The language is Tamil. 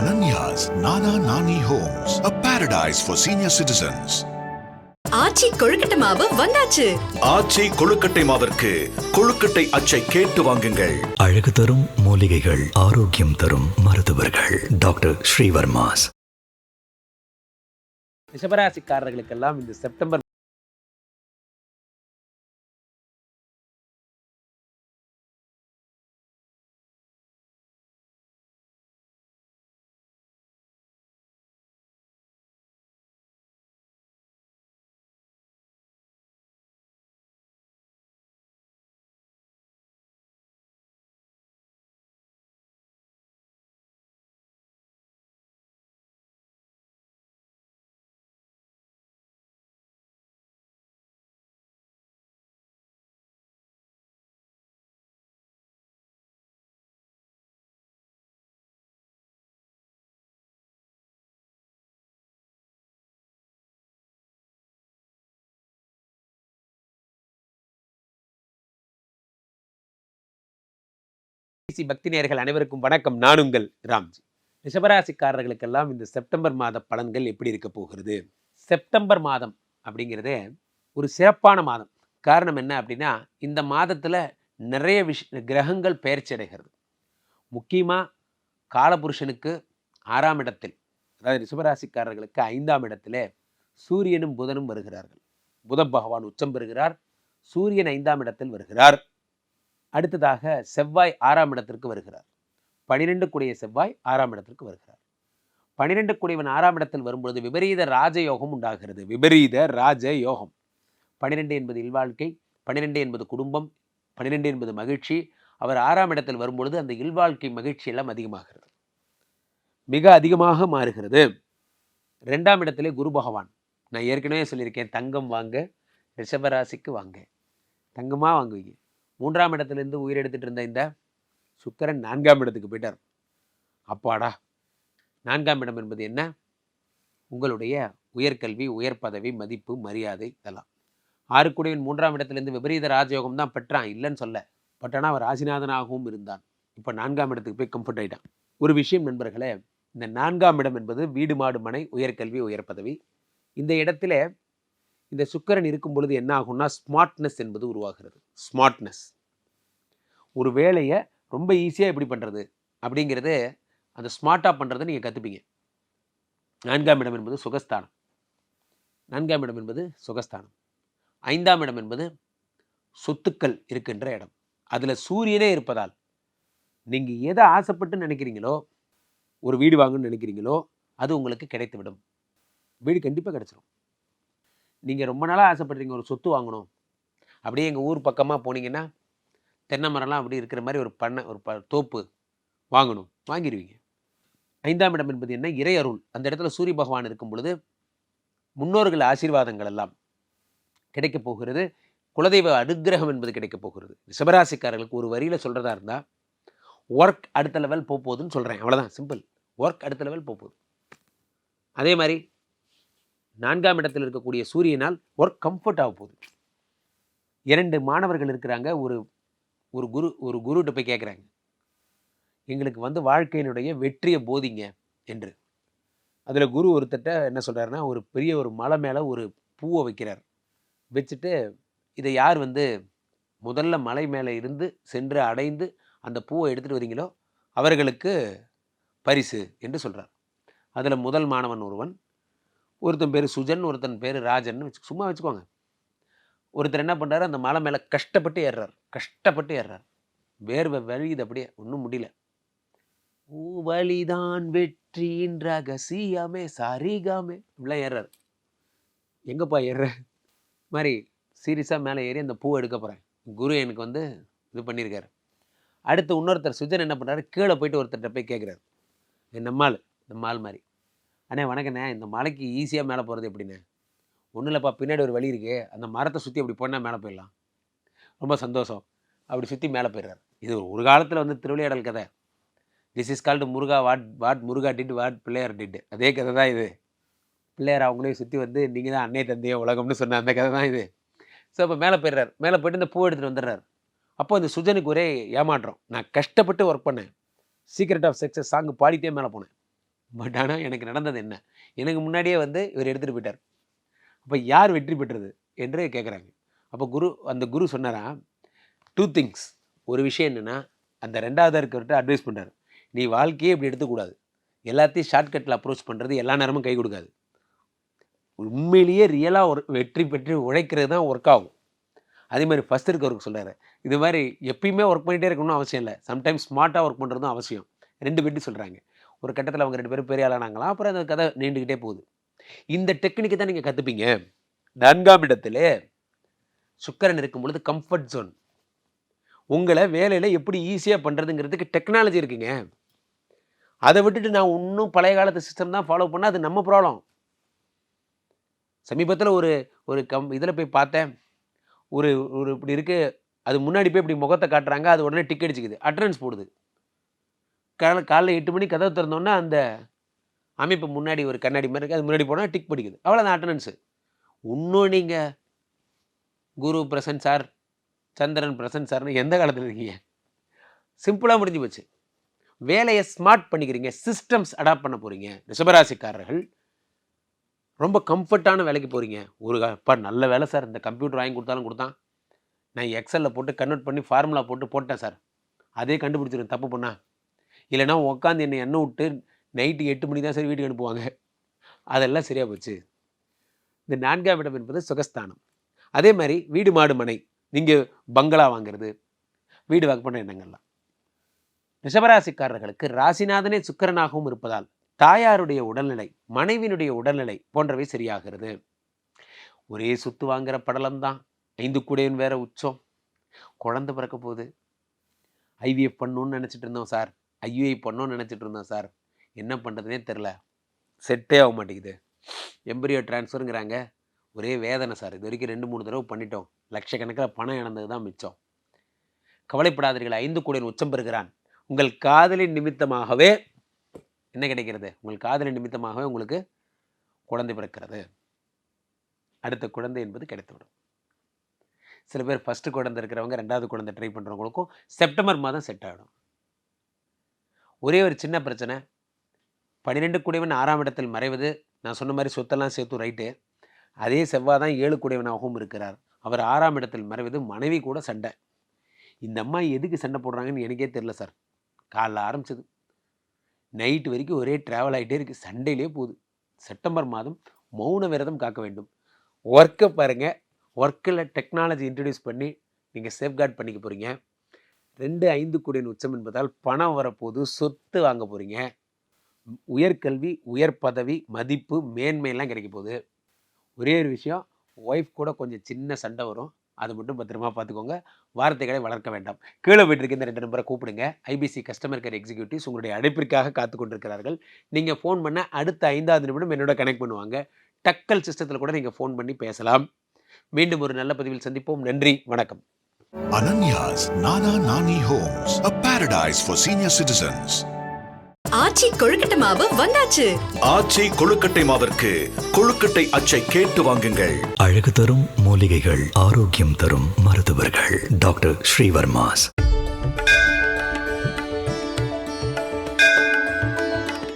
Ananya's Nana Nani Homes, a paradise for senior citizens. ஆச்சி கொழுக்கட்டை மாவு வந்தாச்சு. ஆச்சி கொழுக்கட்டை மாவிற்கு கொழுக்கட்டை அச்சை கேட்டு வாங்குங்கள். அழகு தரும் மூலிகைகள் ஆரோக்கியம் தரும் மருத்துவர்கள் டாக்டர் ஸ்ரீவர்மாஸ். ரிஷபராசிக்காரர்களுக்கெல்லாம் இந்த செப்டம்பர் சி பக்தி நேர்கள் அனைவருக்கும் வணக்கம். நான் உங்கள் ராம்ஜி. ரிஷபராசிக்காரர்களுக்கெல்லாம் இந்த செப்டம்பர் மாத பலன்கள் எப்படி இருக்க போகிறது? செப்டம்பர் மாதம் அப்படிங்கிறது ஒரு சிறப்பான மாதம். காரணம் என்ன அப்படின்னா இந்த மாதத்தில் நிறைய விஷ கிரகங்கள் பயிற்சி அடைகிறது. முக்கியமாக காலபுருஷனுக்கு ஆறாம் இடத்தில் அதாவது ரிஷபராசிக்காரர்களுக்கு ஐந்தாம் இடத்திலே சூரியனும் புதனும் வருகிறார்கள். புத பகவான் உச்சம் பெறுகிறார் சூரியன் ஐந்தாம் இடத்தில் வருகிறார். அடுத்ததாக செவ்வாய் ஆறாம் இடத்திற்கு வருகிறார். பனிரெண்டு கூடிய செவ்வாய் ஆறாம் இடத்திற்கு வருகிறார். பனிரெண்டு கூடியவன் ஆறாம் இடத்தில் வரும்பொழுது விபரீத ராஜயோகம் உண்டாகிறது. விபரீத ராஜ யோகம் பனிரெண்டு என்பது இல்வாழ்க்கை பனிரெண்டு என்பது குடும்பம் பனிரெண்டு என்பது மகிழ்ச்சி. அவர் ஆறாம் இடத்தில் வரும்பொழுது அந்த இல்வாழ்க்கை மகிழ்ச்சி எல்லாம் அதிகமாகிறது. மிக அதிகமாக மாறுகிறது. ரெண்டாம் இடத்திலே குரு பகவான். நான் ஏற்கனவே சொல்லியிருக்கேன் தங்கம் வாங்க ரிஷபராசிக்கு வாங்க. தங்கமாக வாங்குவீங்க. மூன்றாம் இடத்துலேருந்து உயிரெடுத்துட்டு இருந்த இந்த சுக்கரன் நான்காம் இடத்துக்கு போயிட்டார். அப்பாடா நான்காம் இடம் என்பது என்ன? உங்களுடைய உயர்கல்வி உயர் பதவி மதிப்பு மரியாதை இதெல்லாம். ஆறுக்குடியின் மூன்றாம் இடத்துலேருந்து விபரீத ராஜயோகம் தான் பெற்றான் இல்லைன்னு சொல்ல. பட் ஆனால் அவர் ராசிநாதனாகவும் இருந்தான். இப்போ நான்காம் இடத்துக்கு போய் கம்ஃபர்ட் ஆகிட்டான் ஒரு விஷயம் நண்பர்களே இந்த நான்காம் இடம் என்பது வீடு மாடு மனை உயர்கல்வி உயர் பதவி. இந்த இடத்துல இந்த சுக்கரன் இருக்கும் பொழுது என்ன ஆகும்னா ஸ்மார்ட்னஸ் என்பது உருவாகிறது. ஸ்மார்ட்னஸ் ஒரு வேலையை ரொம்ப ஈஸியாக எப்படி பண்ணுறது அப்படிங்கிறது அந்த ஸ்மார்ட்டாக பண்ணுறதை நீங்கள் கற்றுப்பீங்க நான்காம் இடம் என்பது சுகஸ்தானம். நான்காம் இடம் என்பது சுகஸ்தானம். ஐந்தாம் இடம் என்பது சொத்துக்கள் இருக்கின்ற இடம். அதில் சூரியனே இருப்பதால் நீங்கள் எதை ஆசைப்பட்டு நினைக்கிறீங்களோ ஒரு வீடு வாங்கணும்னு நினைக்கிறீங்களோ அது உங்களுக்கு கிடைத்துவிடும். வீடு கண்டிப்பாக கிடைச்சிடும் நீங்கள் ரொம்ப நாளாக ஆசைப்படுறீங்க ஒரு சொத்து வாங்கணும். அப்படியே எங்கள் ஊர் பக்கமாக போனீங்கன்னா தென்னை மரம்லாம் அப்படி இருக்கிற மாதிரி ஒரு பண்ணை ஒரு ப தோப்பு வாங்கணும். வாங்கிடுவீங்க ஐந்தாம் இடம் என்பது என்ன? இறை அருள். அந்த இடத்துல சூரிய பகவான் இருக்கும் பொழுது முன்னோர்கள் ஆசீர்வாதங்கள் எல்லாம் கிடைக்கப் போகிறது. குலதெய்வ அனுக்கிரகம் என்பது கிடைக்கப் போகிறது. சிவராசிக்காரர்களுக்கு ஒரு வரியில் சொல்கிறதா இருந்தால் ஒர்க் அடுத்த லெவல் போகுதுன்னு சொல்கிறேன் அவ்வளோதான் சிம்பிள் ஒர்க் அடுத்த லெவல் போகுது. அதே மாதிரி நான்காம் இடத்தில் இருக்கக்கூடிய சூரியனால் ஒர்க் கம்ஃபர்ட் ஆக போகுது. இரண்டு மாணவர்கள் இருக்கிறாங்க ஒரு ஒரு குரு ஒரு குருகிட்ட போய் கேட்குறாங்க எங்களுக்கு வந்து வாழ்க்கையினுடைய வெற்றியை போதிங்க என்று. அதில் குரு ஒருத்தட்ட என்ன சொல்கிறாருன்னா ஒரு பெரிய ஒரு மலை மேலே ஒரு பூவை வைக்கிறார். வச்சுட்டு இதை யார் வந்து முதல்ல மலை மேலே இருந்து சென்று அடைந்து அந்த பூவை எடுத்துகிட்டு வரீங்களோ அவர்களுக்கு பரிசு என்று சொல்கிறார் அதில் முதல் மாணவன் ஒருவன் ஒருத்தன் பேர் சுஜன் ஒருத்தன் பேர் ராஜன் வச்சு சும்மா வச்சுக்கோங்க. ஒருத்தர் என்ன பண்ணுறாரு அந்த மலை மேலே கஷ்டப்பட்டு ஏறுறார். கஷ்டப்பட்டு ஏறுறார். வேர்வை வழியுது அப்படியே ஒன்றும் முடியல. ஊ வழிதான் வெற்றியின் ரகசியமே சரிகாமே இப்படிலாம் ஏறுறாரு. எங்கேப்பா ஏறுற? மாதிரி சீரியஸாக மேலே ஏறி அந்த பூ எடுக்க போகிறேன் குரு எனக்கு வந்து இது பண்ணியிருக்காரு. அடுத்து இன்னொருத்தர் சுஜன் என்ன பண்ணுறாரு கீழே போயிட்டு ஒருத்தர்கிட்ட போய் கேட்குறாரு நம்மாள் நம்மாள் மாதிரி. அண்ணே வணக்கண்ணே இந்த மலைக்கு ஈஸியாக மேலே போகிறது எப்படிண்ணே? ஒன்றும் இல்லைப்பா பின்னாடி ஒரு வழி இருக்குது அந்த மரத்தை சுற்றி அப்படி போனால் மேலே போயிடலாம். ரொம்ப சந்தோஷம். அப்படி சுற்றி மேலே போயிடுறாரு. இது ஒரு காலத்தில் வந்து திருவிளையாடல் கதை. This is called Muruga what what Muruga did what Pillaiyar did அதே கதை தான் இது. பிள்ளையார் அவங்களையும் சுற்றி வந்து நீங்கள் தான் அன்னை தந்தையோ உலகம்னு சொன்ன அந்த கதை தான் இது. ஸோ அப்போ மேலே போயிடுறாரு. மேலே போயிட்டு இந்த பூ எடுத்துகிட்டு வந்துடுறாரு. அப்போ இந்த சுஜனுக்கு ஒரே ஏமாற்றம். நான் கஷ்டப்பட்டு ஒர்க் பண்ணேன். சீக்ரெட் ஆஃப் சக்ஸஸ் சாங் பாடிட்டே மேலே போனேன். பட் ஆனால் எனக்கு நடந்தது என்ன? எனக்கு முன்னாடியே வந்து இவர் எடுத்துகிட்டு போயிட்டார். அப்போ யார் வெற்றி பெற்றது என்று கேட்குறாங்க அப்போ குரு அந்த குரு சொன்னாரா டூ திங்ஸ் ஒரு விஷயம் என்னென்னா அந்த ரெண்டாவது இருக்கிறவர்கிட்ட அட்வைஸ் பண்ணுறாரு நீ வாழ்க்கையே இப்படி எடுத்துக்கூடாது எல்லாத்தையும் ஷார்ட்கட்டில் அப்ரோச் பண்ணுறது எல்லா நேரமும் கை கொடுக்காது. உண்மையிலேயே ரியலாக ஒரு வெற்றி பெற்று உழைக்கிறது தான் ஒர்க் ஆகும். அதே மாதிரி ஃபஸ்ட் இருக்கவருக்கு சொல்கிறாரு இது மாதிரி எப்பயுமே ஒர்க் பண்ணிகிட்டே இருக்கணும்னு அவசியம் இல்லை. சம்டைம்ஸ் ஸ்மார்ட்டாக ஒர்க் பண்ணுறதும் அவசியம். ரெண்டு பேர்ட்டி சொல்கிறாங்க ஒரு கட்டத்தில் அவங்க ரெண்டு பேரும் பெரிய ஆளானாங்களாம் அப்புறம் அந்த கதை நீண்டுக்கிட்டே போகுது. இந்த டெக்னிக்கை தான் நீங்கள் கற்றுப்பீங்க நான்காம் இடத்துல சுக்கரன் இருக்கும் பொழுது கம்ஃபர்ட் ஜோன் உங்களை வேலையில் எப்படி ஈஸியாக பண்ணுறதுங்கிறதுக்கு டெக்னாலஜி இருக்குங்க. அதை விட்டுட்டு நான் இன்னும் பழைய காலத்து சிஸ்டம் தான் ஃபாலோ பண்ணால் அது நம்ம ப்ராப்ளம் சமீபத்தில் ஒரு ஒரு கம் இதில் போய் பார்த்தேன். ஒரு ஒரு இப்படி இருக்குது அது முன்னாடி போய் இப்படி முகத்தை காட்டுறாங்க. அது உடனே டிக்கெட் அடிச்சுக்குது. அட்டனன்ஸ் போடுது. காலை காலைல எட்டு மணி கதவு திறந்தோன்னா அந்த அமைப்பு முன்னாடி ஒரு கண்ணாடி மாதிரி இருக்குது அது முன்னாடி போனால் டிக் படிக்குது. அவ்வளோதான் அட்டண்டன்ஸு. இன்னும் நீங்கள் Guru present sir Chandran present சார்னு எந்த காலத்தில் இருக்கீங்க? சிம்பிளாக முடிஞ்சு போச்சு. வேலையை ஸ்மார்ட் பண்ணிக்கிறீங்க. சிஸ்டம்ஸ் அடாப்ட் பண்ண போகிறீங்க ரிஷபராசிக்காரர்கள் ரொம்ப கம்ஃபர்ட்டான வேலைக்கு போகிறீங்க ஒரு அப்பா நல்ல வேலை சார். இந்த கம்ப்யூட்டர் வாங்கி கொடுத்தாலும் கொடுத்தான். நான் எக்ஸலில் போட்டு கன்வெர்ட் பண்ணி ஃபார்முலா போட்டு போட்டேன் சார். அதே கண்டுபிடிச்சிருவேன். தப்பு பண்ணா. இல்லைன்னா உட்காந்து என்னை எண்ணெய் விட்டு நைட்டு எட்டு மணி தான் சரி வீட்டுக்கு அனுப்புவாங்க. அதெல்லாம் சரியாக போச்சு. இந்த நான்காம் இடம் என்பது சுகஸ்தானம். அதே மாதிரி வீடு மாடு மனை. நீங்கள் பங்களா வாங்கிறது வீடு வாக்கு பண்ண எண்ணங்கள்லாம். ரிஷபராசிக்காரர்களுக்கு ராசிநாதனே சுக்கிரனாகவும் இருப்பதால் தாயாருடைய உடல்நிலை மனைவியினுடைய உடல்நிலை போன்றவை சரியாகிறது. ஒரே சுத்து வாங்குற படலம் தான் ஐந்து கூடையும் வேற உச்சம். குழந்தை பிறக்க போகுது. ஐவிஎஃப் பண்ணணும்னு நினச்சிட்டு இருந்தோம் சார். ஐயுஐ பண்ணோன்னு நினச்சிட்டு இருந்தோம் சார். என்ன பண்ணுறதுனே தெரில செட்டே ஆக மாட்டேங்குது. எம்பரியோ டிரான்ஸ்ஃபருங்கிறாங்க ஒரே வேதனை சார். இது வரைக்கும் ரெண்டு மூணு தடவை பண்ணிட்டோம். லட்சக்கணக்கில் பணம் இழந்தது தான் மிச்சம். கவலைப்படாதீர்கள். ஐந்து கூடையன் உச்சம் பெறுகிறான். உங்கள் காதலின் நிமித்தமாகவே என்ன கிடைக்கிறது? உங்கள் காதலின் நிமித்தமாகவே உங்களுக்கு குழந்தை பிறக்கிறது. அடுத்த குழந்தை என்பது கிடைத்துவிடும். சில பேர் ஃபஸ்ட்டு குழந்தை இருக்கிறவங்க ரெண்டாவது குழந்தை ட்ரை பண்ணுறவங்களுக்கும் செப்டம்பர் மாதம் செட் ஆகிடும் ஒரே ஒரு சின்ன பிரச்சனை. பன்னிரெண்டு குடைவன் ஆறாம் இடத்தில் மறைவது நான் சொன்ன மாதிரி சொத்தெல்லாம் சேர்த்து ரைட்டு. அதே செவ்வாய் தான் ஏழு குடைவனாகவும் இருக்கிறார். அவர் ஆறாம் இடத்தில் மறைவது மனைவி கூட சண்டை. இந்த அம்மா எதுக்கு சண்டை போடுறாங்கன்னு எனக்கே தெரில சார். காலைல ஆரம்பிச்சது. நைட்டு வரைக்கும் ஒரே ட்ராவல் ஆகிட்டே இருக்குது சண்டையிலே போகுது. செப்டம்பர் மாதம் மௌன விரதம் காக்க வேண்டும். ஒர்க்கை பாருங்கள் ஒர்க்கில் டெக்னாலஜி இன்ட்ரடியூஸ் பண்ணி நீங்கள் சேஃப்கார்ட் பண்ணிக்க போகிறீங்க ரெண்டு ஐந்து கோடியின் உச்சம் என்பதால் பணம் வரப்போது சொத்து வாங்க போகிறீங்க உயர்கல்வி உயர் பதவி மதிப்பு மேன்மையெல்லாம் கிடைக்க போகுது. ஒரே ஒரு விஷயம் ஒய்ஃப் கூட கொஞ்சம் சின்ன சண்டை வரும். அது மட்டும் பத்திரமா பார்த்துக்கோங்க. வார்த்தைகளை வளர்க்க வேண்டாம். கீழே போயிட்டு இந்த ரெண்டு நம்பரை கூப்பிடுங்க. ஐபிசி கஸ்டமர் கேர் எக்ஸிக்யூட்டிவ்ஸ் உங்களுடைய அழைப்பிற்காக காத்து கொண்டிருக்கிறார்கள் நீங்கள் ஃபோன் பண்ண அடுத்த ஐந்தாவது நிமிடம் என்னோட கனெக்ட் பண்ணுவாங்க. டக்கல் சிஸ்டத்தில் கூட நீங்கள் ஃபோன் பண்ணி பேசலாம். மீண்டும் ஒரு நல்ல பதிவில் சந்திப்போம். நன்றி. வணக்கம். Ananya's Nana Nani Homes, a paradise for senior citizens. ஆச்சி கொழுக்கட்டை மாவு வந்தாச்சு. ஆச்சி கொழுக்கட்டை மாவிற்கு கொழுக்கட்டை அச்சை கேட்டு வாங்குங்கள். அழகு தரும் மூலிகைகள் ஆரோக்கியம் தரும் மருத்துவர்கள். டாக்டர் ஸ்ரீவர்மாஸ்.